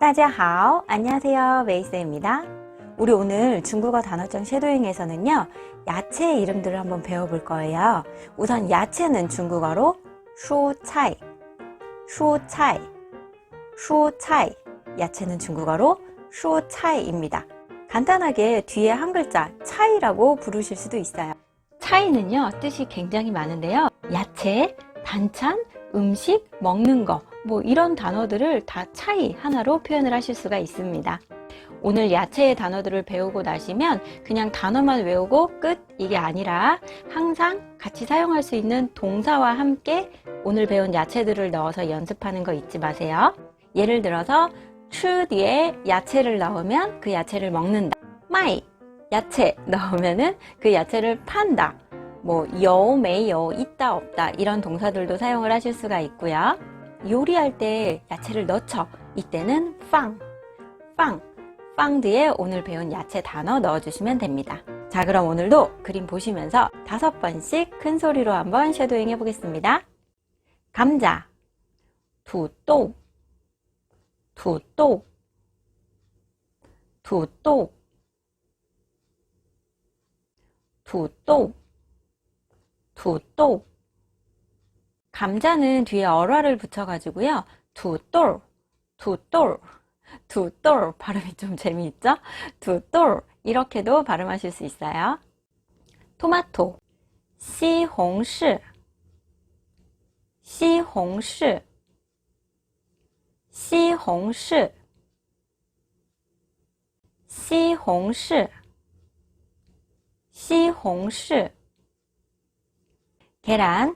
大家好, 안녕하세요. 메이스입니다. 우리 오늘 중국어 단어장 쉐도잉에서는요, 야채 이름들을 한번 배워볼 거예요. 우선 야채는 중국어로 슈차이, 슈차이, 슈차이. 야채는 중국어로 슈차이입니다. 간단하게 뒤에 한 글자 차이라고 부르실 수도 있어요. 차이는요, 뜻이 굉장히 많은데요. 야채, 반찬, 음식, 먹는 거, 뭐 이런 단어들을 다 차이 하나로 표현을 하실 수가 있습니다. 오늘 야채의 단어들을 배우고 나시면 그냥 단어만 외우고 끝 이게 아니라 항상 같이 사용할 수 있는 동사와 함께 오늘 배운 야채들을 넣어서 연습하는 거 잊지 마세요. 예를 들어서 추 뒤에 야채를 넣으면 그 야채를 먹는다. 마이 야채 넣으면은 그 야채를 판다. 뭐 요, 메요, 있다, 없다 이런 동사들도 사용을 하실 수가 있고요. 요리할 때 야채를 넣죠. 이때는 빵, 빵, 빵 뒤에 오늘 배운 야채 단어 넣어주시면 됩니다. 자, 그럼 오늘도 그림 보시면서 다섯 번씩 큰 소리로 한번 쉐도잉 해보겠습니다. 감자, 두또, 두또, 두또, 두또, 두또. 감자는 뒤에 얼화를 붙여가지고요. 두돌, 두돌, 두돌 발음이 좀 재미있죠? 두돌 이렇게도 발음하실 수 있어요. 토마토, 시홍시, 시홍시, 시홍시, 시홍시, 시홍시. 계란,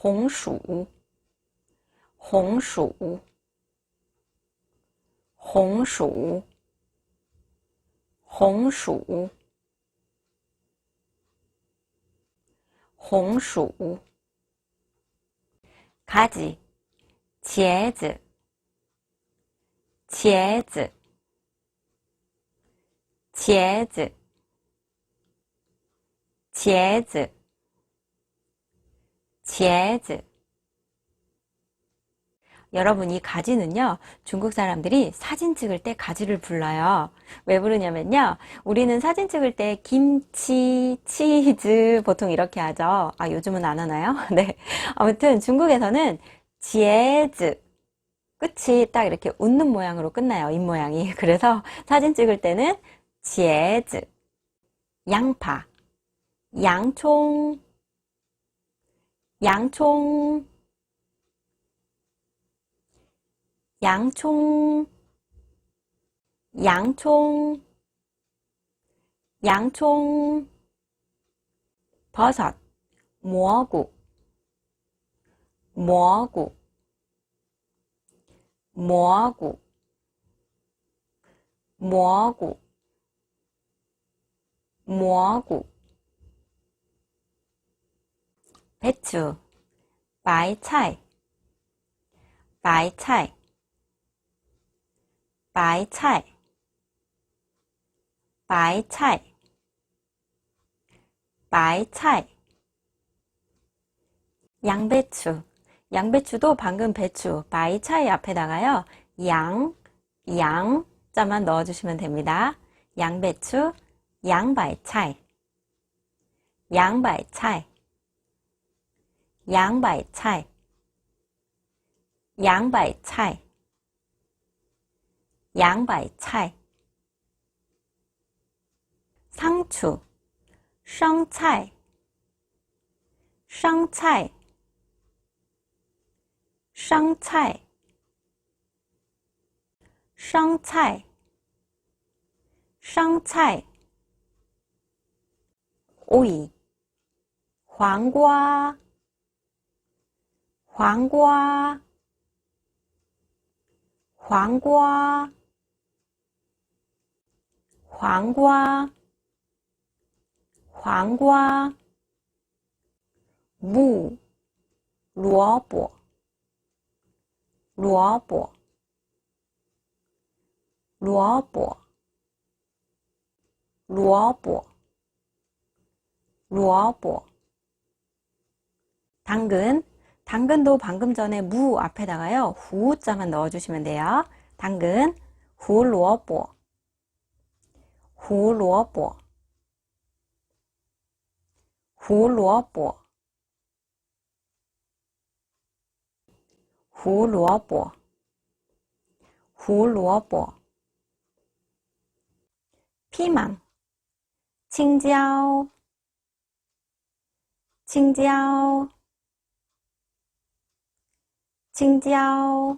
红薯，红薯，红薯，红薯，红薯。茄子，茄子，茄子，茄子。茄子. 여러분 이 가지는요 중국 사람들이 사진 찍을 때 가지를 불러요. 왜 부르냐면요 우리는 사진 찍을 때 김치 치즈 보통 이렇게 하죠. 아 요즘은 안 하나요? 네. 아무튼 중국에서는 지에즈. 끝이 딱 이렇게 웃는 모양으로 끝나요 입 모양이. 그래서 사진 찍을 때는 지에즈. 양파. 양총 양총. 양총. 양총. 양총. 버섯. 모구. 모구. 모구. 모구. 모구. 배추 마이차이 마이차이 마이차이 마이차이 마이차이 양배추 양배추도 방금 배추 마이차이 앞에다가요 양, 양 자만 넣어주시면 됩니다. 양배추 양발차이 양발차이 양바이차이 양바이차이 양바이차이 상추, 生菜生菜生菜生菜生菜 오이, 黄瓜 黄瓜黄瓜黄瓜黄瓜木萝卜萝卜萝卜萝卜萝卜당근 당근도 방금 전에 무 앞에다가요 후자만 넣어주시면 돼요 당근 후萝卜후萝卜후萝卜胡萝卜，胡萝卜。피망, 青椒，青椒， 青椒，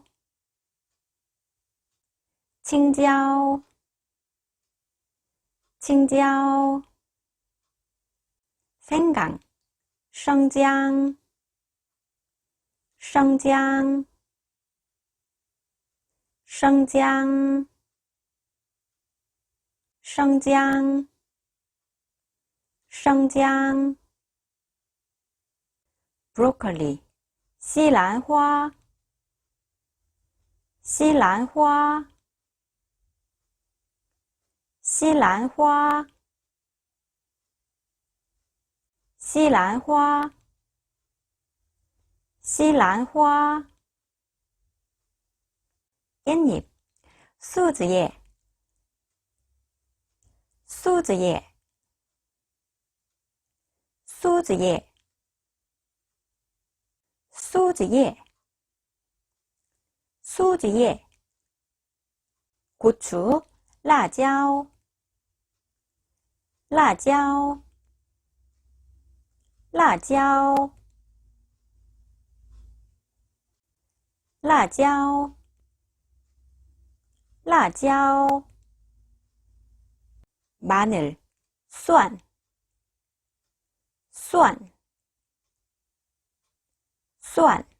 青椒，青椒。香港,生姜，生姜。生姜，生姜，生姜。broccoli，西兰花，西兰花，西兰花，西兰花，西兰花。烟叶，苏子叶，苏子叶，苏子叶，苏子叶。 수지에 고추, 라지오, 라지오, 라지오, 라지오, 라지오, 마늘, 쏘안, 쏘안, 쏘안.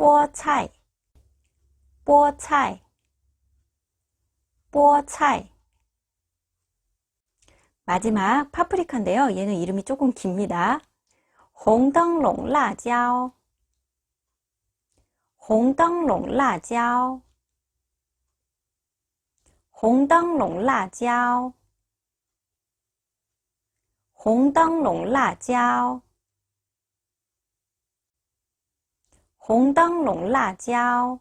뽀차이 뽀차이 뽀차이 마지막 파프리카인데요. 얘는 이름이 조금 깁니다. 홍당롱 라지오. 홍당롱 라지오. 홍당롱 라지오. 홍당롱 라지오. 红灯笼辣椒。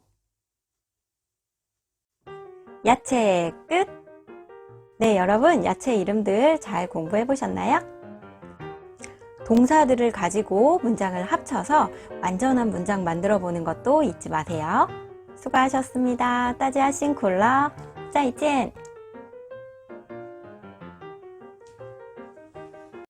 야채끝네여러분야채이름들잘공부해보셨나요 동사들을 가지고 문장을 합쳐서 완전한 문장 만들어 보는 것도 잊지 마세요. 수고하셨습니다. 따지하신 콜라. 再见.